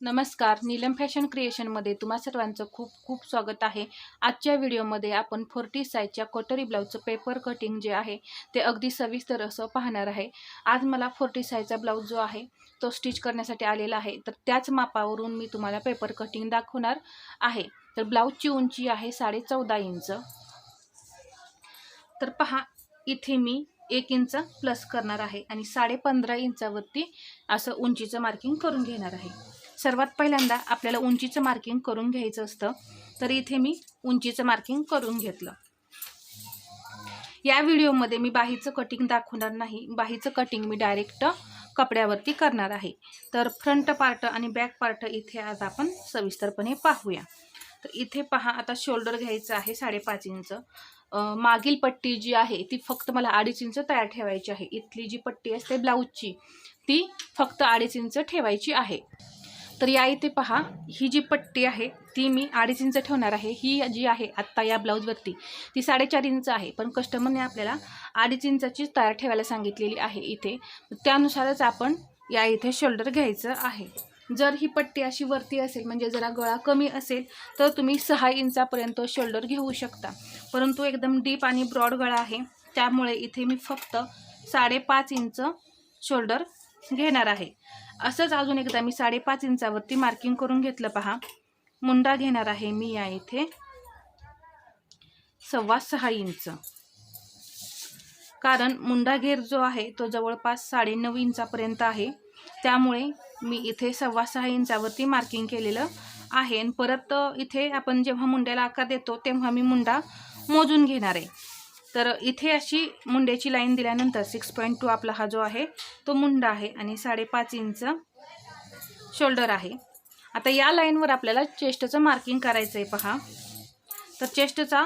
नमस्कार. नीलम फॅशन क्रिएशनमध्ये तुम्हा सर्वांचं खूप खूप स्वागत आहे. आजच्या व्हिडिओमध्ये आपण फोर्टी साईजच्या कटोरी ब्लाऊजचं पेपर कटिंग जे आहे ते अगदी सविस्तर असं पाहणार आहे. आज मला फोर्टी साईजचा ब्लाऊज जो आहे तो स्टिच करण्यासाठी आलेला आहे. तर त्याच मापावरून मी तुम्हाला पेपर कटिंग दाखवणार आहे. तर ब्लाऊजची उंची आहे साडे चौदा इंच. तर पहा इथे मी एक इंच प्लस करणार आहे आणि साडे पंधरा इंचावरती असं उंचीचं मार्किंग करून घेणार आहे. सर्वात पहिल्यांदा आपल्याला उंचीचं मार्किंग करून घ्यायचं असतं. तर इथे मी उंचीचं मार्किंग करून घेतलं. या व्हिडिओमध्ये मी बाहीचं कटिंग दाखवणार नाही. बाहीचं कटिंग मी डायरेक्ट कपड्यावरती करणार आहे. तर फ्रंट पार्ट आणि बॅक पार्ट इथे आज आपण सविस्तरपणे पाहूया. तर इथे पहा आता शोल्डर घ्यायचं आहे साडेपाच इंच. मागील पट्टी जी आहे ती फक्त मला अडीच इंच तयार ठेवायची आहे. इथली जी पट्टी असते ब्लाऊजची ती फक्त अडीच इंच ठेवायची आहे. तर या इथे पहा ही जी पट्टी आहे ती मी अडीच इंच ठेवणार आहे. ही जी आहे आत्ता या ब्लाऊजवरती ती साडेचार इंच आहे. पण कस्टमरने आपल्याला अडीच इंचाची तयार ठेवायला सांगितलेली आहे इथे. त्यानुसारच आपण या इथे शोल्डर घ्यायचं आहे. जर ही पट्टी अशी वरती असेल म्हणजे जरा गळा कमी असेल तर तुम्ही सहा इंचापर्यंत शोल्डर घेऊ शकता. परंतु एकदम डीप आणि ब्रॉड गळा आहे. त्यामुळे इथे मी फक्त साडेपाच इंच शोल्डर घेणार आहे. असंच अजून एकदा मी साडेपाच इंचावरती मार्किंग करून घेतलं पहा. मुंडा घेणार आहे मी या इथे. सव्वा सहा इंच. कारण मुंडा घेर जो आहे तो जवळपास साडेनऊ इंचापर्यंत आहे. त्यामुळे मी इथे सव्वा सहा इंचावरती मार्किंग केलेलं आहे. आणि परत इथे आपण जेव्हा मुंड्याला आकार देतो तेव्हा मी मुंडा मोजून घेणार आहे. तर इथे अशी मुंड्याची लाईन दिल्यानंतर सिक्स पॉईंट टू आपला हा जो आहे तो मुंडा आहे आणि साडेपाच इंच शोल्डर आहे. आता या लाईनवर आपल्याला चेस्टचं मार्किंग करायचं आहे पहा. तर चेस्टचा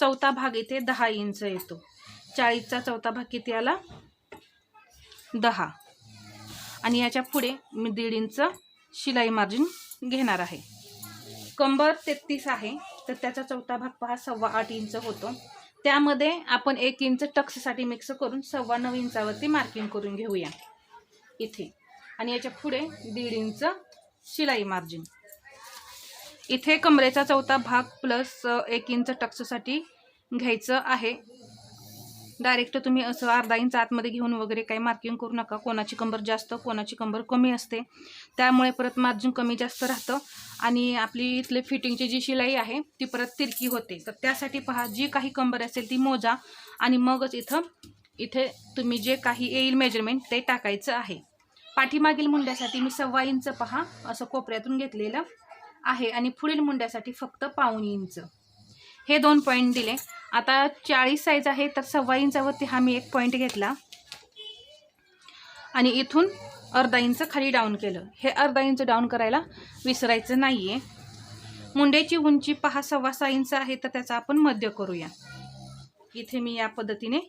चौथा भाग इथे दहा इंच येतो. चाळीसचा चौथा भाग किती आला? दहा. आणि याच्यापुढे मी दीड इंच शिलाई मार्जिन घेणार आहे. कंबर तेहतीस आहे तर त्याचा चौथा भाग पहा सव्वा आठ इंच होतो. त्यामध्ये आपण एक इंच टक्ससाठी मिक्स करून सव्वा नऊ इंचावरती मार्किंग करून घेऊया. इथे. आणि याच्यापुढे दीड इंच शिलाई मार्जिन इथे कमरेचा चौथा भाग प्लस एक इंच टक्ससाठी घ्यायचं आहे. डायरेक्ट तुम्ही असं अर्धा इंच आतमध्ये घेऊन वगैरे काही मार्किंग करू नका. कोणाची कंबर जास्त कोणाची कंबर कमी असते. त्यामुळे परत मार्जिन कमी जास्त राहतं. आणि आपली इथले फिटिंगची जी शिलाई आहे ती परत तिरकी होते. तर त्यासाठी पहा जी काही कंबर असेल ती मोजा आणि मगच इथं इथे तुम्ही जे काही येईल मेजरमेंट ते टाकायचं आहे. पाठीमागील मुंड्यासाठी मी सव्वा इंच पहा असं कोपऱ्यातून घेतलेलं आहे. आणि पुढील मुंड्यासाठी फक्त पाऊन इंच. हे दोन पॉईंट दिले. आता चाळीस साईज आहे तर सव्वा इंचावरती हा मी एक पॉईंट घेतला. आणि इथून अर्धा इंच खाली डाऊन केलं. हे अर्धा इंच डाऊन करायला विसरायचं नाही आहे मुंड्याची उंची पहा सव्वा सहा इंच आहे तर त्याचा आपण मध्य करूया. इथे मी या पद्धतीने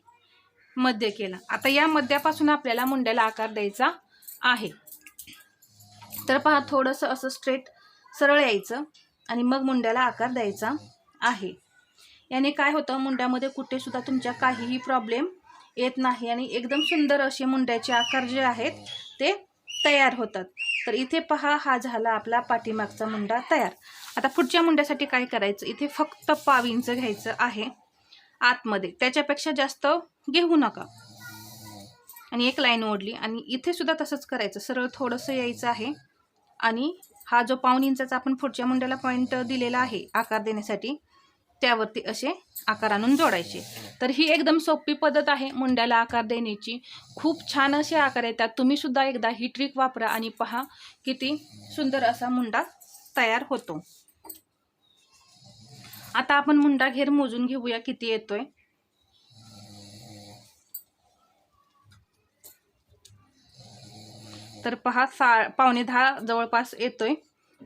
मध्य केला. आता या मध्यापासून आपल्याला मुंड्याला आकार द्यायचा आहे. तर पहा थोडंसं असं स्ट्रेट सरळ यायचं आणि मग मुंड्याला आकार द्यायचा आहे. याने काय होतं मुंड्यामध्ये कुठेसुद्धा तुमच्या काहीही प्रॉब्लेम येत नाही आणि एकदम सुंदर असे मुंड्याचे आकार जे आहेत ते तयार होतात. तर इथे पहा हा झाला आपला पाठीमागचा मुंडा तयार. आता पुढच्या मुंड्यासाठी काय करायचं? इथे फक्त पाव इंच घ्यायचं आहे आतमध्ये. त्याच्यापेक्षा जास्त घेऊ नका. आणि एक लाईन ओढली आणि इथे सुद्धा तसंच करायचं. सरळ थोडंसं यायचं आहे आणि हा जो पाऊन इंचाचा आपण पुढच्या मुंड्याला पॉईंट दिलेला आहे आकार देण्यासाठी त्यावरती असे आकार आणून जोडायचे. तर ही एकदम सोपी पद्धत आहे मुंड्याला आकार देण्याची. खूप छान असे आकार येतात. तुम्ही सुद्धा एकदा ही ट्रिक वापरा आणि पहा किती सुंदर असा मुंडा तयार होतो. आता आपण मुंडा घेर मोजून घेऊया किती येतोय. तर पहा सा पावणे दहा जवळपास येतोय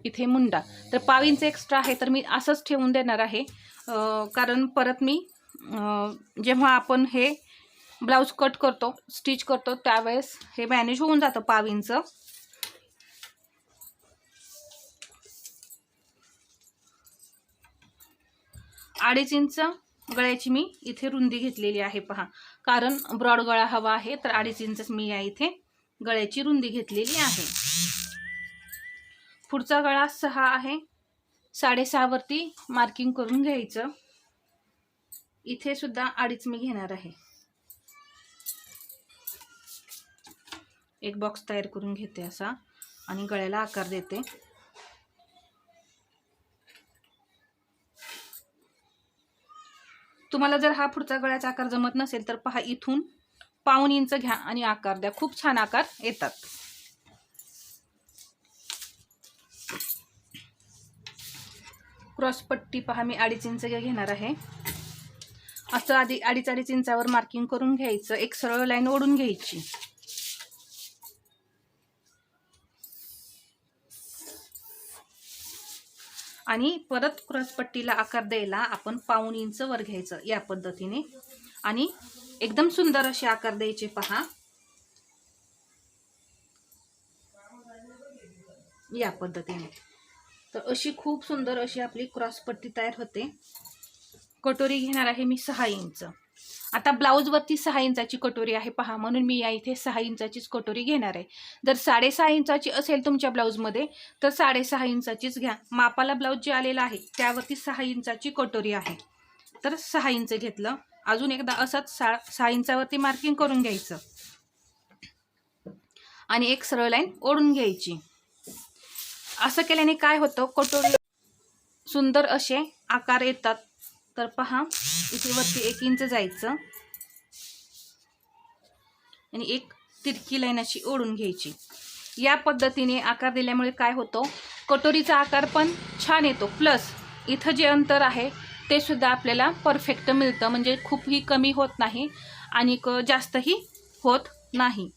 इथे मुंडा. तर पाव इंच एक्स्ट्रा आहे तर मी असंच ठेवून देणार आहे. कारण परत मी जेव्हा आपण हे ब्लाऊज कट करतो स्टिच करतो त्यावेळेस हे मॅनेज होऊन जातं पाव इंच. अडीच इंच गळ्याची मी इथे रुंदी घेतलेली आहे पहा. कारण ब्रॉड गळा हवा आहे तर अडीच इंच मी या इथे गळ्याची रुंदी घेतलेली आहे. पुढचा गळा सहा आहे. साडेसहावरती मार्किंग करून घ्यायचं. इथे सुद्धा अडीच मी घेणार आहे. एक बॉक्स तयार करून घेते असा आणि गळ्याला आकार देते. तुम्हाला जर हा पुढचा गळ्याचा आकार जमत नसेल तर पहा इथून पाऊन इंच घ्या आणि आकार द्या. खूप छान आकार येतात. क्रॉसपट्टी पहा मी अडीच इंच घेणार आहे. असं आधी अडीच अडीच इंचावर मार्किंग करून घ्यायचं. एक सरळ लाईन ओढून घ्यायची. आणि परत क्रॉसपट्टीला आकार द्यायला आपण पाऊन इंच वर घ्यायचं या पद्धतीने. आणि एकदम सुंदर असे आकार द्यायचे पहा. या पद्धतीने. तर अशी खूप सुंदर अशी आपली क्रॉसपट्टी तयार होते. कटोरी घेणार आहे मी सहा इंच. आता ब्लाऊजवरती सहा इंचाची कटोरी आहे पहा म्हणून मी या इथे सहा इंचाचीच कटोरी घेणार आहे. जर साडेसहा इंचाची असेल तुमच्या ब्लाऊजमध्ये तर साडेसहा इंचाचीच घ्या. मापाला ब्लाऊज जे आलेला आहे त्यावरती सहा इंचाची कटोरी आहे. तर सहा इंच घेतलं. अजून एकदा असंच सा सहा इंचावरती मार्किंग करून घ्यायचं. आणि एक सरळ लाईन ओढून घ्यायची. असं केल्याने काय होतं? कटोरी सुंदर असे आकार येतात. तर पहा इथे वरती एक इंच जायचं. आणि एक तिरकी लाईन अशी ओढून घ्यायची. या पद्धतीने आकार दिल्यामुळे काय होतो? कटोरीचा आकार पण छान येतो. प्लस इथं जे अंतर आहे ते सुद्धा आपल्याला परफेक्ट मिळतं. म्हणजे खूपही कमी होत नाही आणि क जास्तही होत नाही.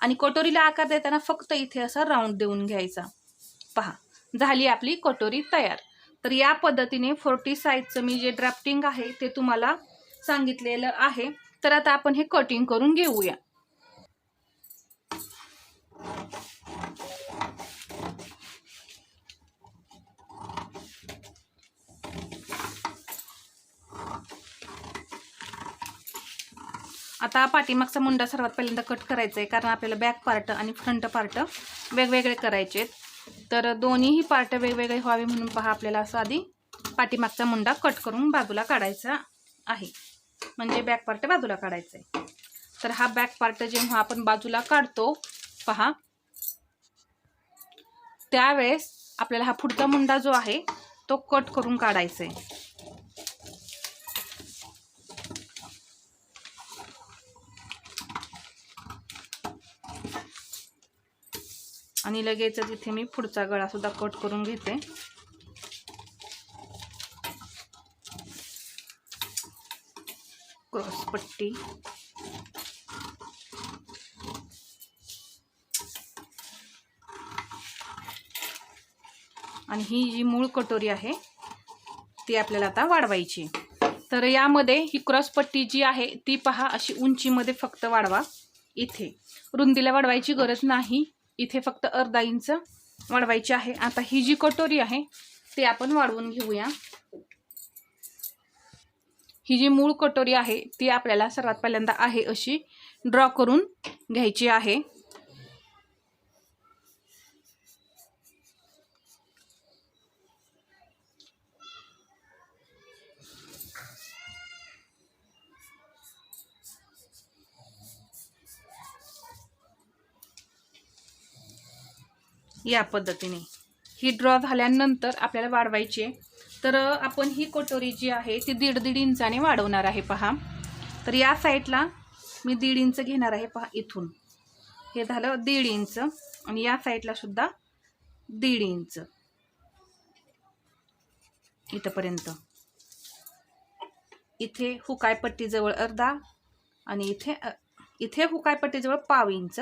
आणि कटोरीला आकार देताना फक्त इथे असा राऊंड देऊन घ्यायचा. पहा झाली आपली कटोरी तयार. तर या पद्धतीने फोर्टी साईजचं मी जे ड्राफ्टिंग आहे ते तुम्हाला सांगितलेलं आहे. तर आता आपण हे कटिंग करून घेऊया. आता पाठीमागचा मुंडा सर्वात पहिल्यांदा कट करायचा आहे कारण आपल्याला बॅक पार्ट आणि फ्रंट पार्ट वेगवेगळे करायचे आहेत तर दोन्हीही पार्ट वेगवेगळे व्हावे म्हणून पहा आपल्याला असं आधी पाठीमागचा मुंडा कट करून बाजूला काढायचा आहे. म्हणजे बॅक पार्ट बाजूला काढायचा आहे. तर हा बॅक पार्ट जेव्हा आपण बाजूला काढतो पहा. त्यावेळेस आपल्याला हा पुढचा मुंडा जो आहे तो कट करून काढायचा आहे. आणि लगेचच इथे मी पुढचा गळासुद्धा कट करून घेते. क्रॉस पट्टी. आणि ही जी मूळ कटोरी आहे ती आपल्याला आता वाढवायची. तर यामध्ये ही क्रॉस पट्टी जी आहे ती पहा अशी उंचीमध्ये फक्त वाढवा. इथे. रुंदीला वाढवायची गरज नाही. इथे फक्त अर्धा इंच वाढवायची आहे. आता ही जी कटोरी आहे ती आपण वाढवून घेऊया. ही जी मूळ कटोरी आहे ती आपल्याला सर्वात पहिल्यांदा आहे अशी ड्रॉ करून घ्यायची आहे. या पद्धतीने. ही ड्रॉ झाल्यानंतर आपल्याला वाढवायची आहे. तर आपण ही कटोरी जी आहे ती दीड दीड इंचाने वाढवणार आहे पहा. तर या साईडला मी दीड इंच घेणार आहे पहा इथून. हे झालं दीड इंच आणि या साईडला सुद्धा दीड इंच. इथंपर्यंत. इथे हुकायपट्टीजवळ अर्धा आणि इथे इथे हुकायपट्टीजवळ पाव इंच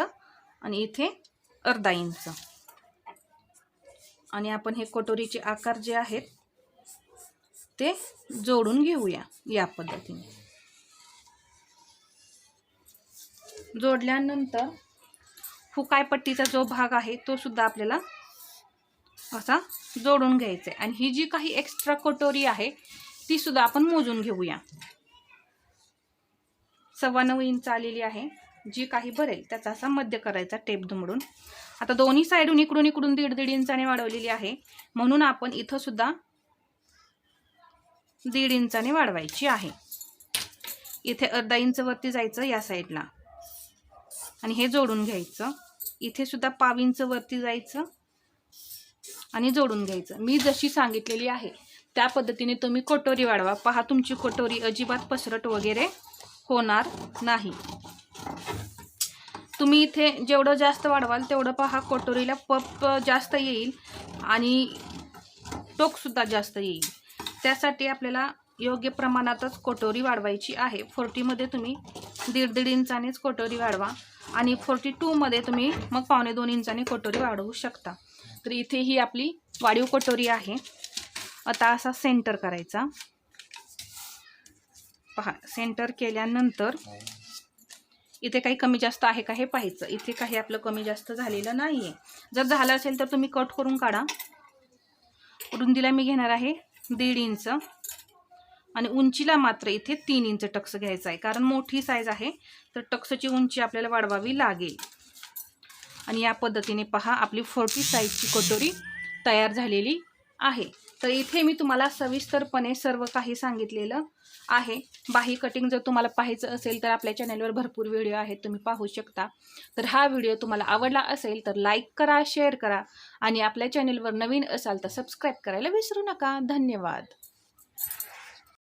आणि इथे अर्धा इंच. आणि आपण हे कटोरीचे आकार जे आहेत ते जोडून घेऊया या पद्धतीने. जोडल्यानंतर फुकायपट्टीचा जो भाग आहे तो सुद्धा आपल्याला असा जोडून घ्यायचा आहे. आणि ही जी काही एक्स्ट्रा कटोरी आहे ती सुद्धा आपण मोजून घेऊया. सव्वा नऊ इंच आलेली आहे. जी काही भरेल त्याचा असा मध्य करायचा टेप दुमडून. आता दोन्ही साईडून इकडून इकडून दीड दीड इंचाने वाढवलेली आहे. म्हणून आपण इथं सुद्धा दीड इंचाने वाढवायची आहे. इथे अर्धा इंचवरती जायचं या साईडला. आणि हे जोडून घ्यायचं. इथे सुद्धा पाव इंच वरती जायचं आणि जोडून घ्यायचं. मी जशी सांगितलेली आहे त्या पद्धतीने तुम्ही कटोरी वाढवा. पहा तुमची कटोरी अजिबात पसरट वगैरे होणार नाही. तुम्ही इथे जेवढं जास्त वाढवाल तेवढं पहा कटोरीला पप जास्त येईल आणि टोकसुद्धा जास्त येईल. त्यासाठी आपल्याला योग्य प्रमाणातच कटोरी वाढवायची आहे. फोर्टीमध्ये तुम्ही दीड दीड इंचानेच कटोरी वाढवा आणि फोर्टी टूमध्ये तुम्ही मग पावणे दोन इंचाने कटोरी वाढवू शकता. तर इथे ही आपली वाढीव कटोरी आहे. आता असा सेंटर करायचा. पहा सेंटर केल्यानंतर इथे काही कमी जास्त आहे का हे पाहायचं. इथे काही आपलं कमी जास्त झालेलं नाही आहे जर झालं असेल तर तुम्ही कट करून काढा. रुंदीला मी घेणार आहे दीड इंच. आणि उंचीला मात्र इथे तीन इंच टक्स घ्यायचं आहे. कारण मोठी साईज आहे तर टक्सची उंची आपल्याला वाढवावी लागेल. आणि या पद्धतीने पहा आपली फोर्टी साईजची कटोरी तयार झालेली आहे. तर इथे मी तुम्हाला सविस्तरपणे सर्व काही सांगितलेलं आहे. बाही कटिंग जर तुम्हाला पाहायचं असेल तर आपल्या चॅनलवर भरपूर व्हिडिओ आहेत तुम्ही पाहू शकता. तर हा व्हिडिओ तुम्हाला आवडला असेल तर लाईक करा शेअर करा आणि आपल्या चॅनलवर नवीन असाल तर सबस्क्राईब करायला विसरू नका. धन्यवाद.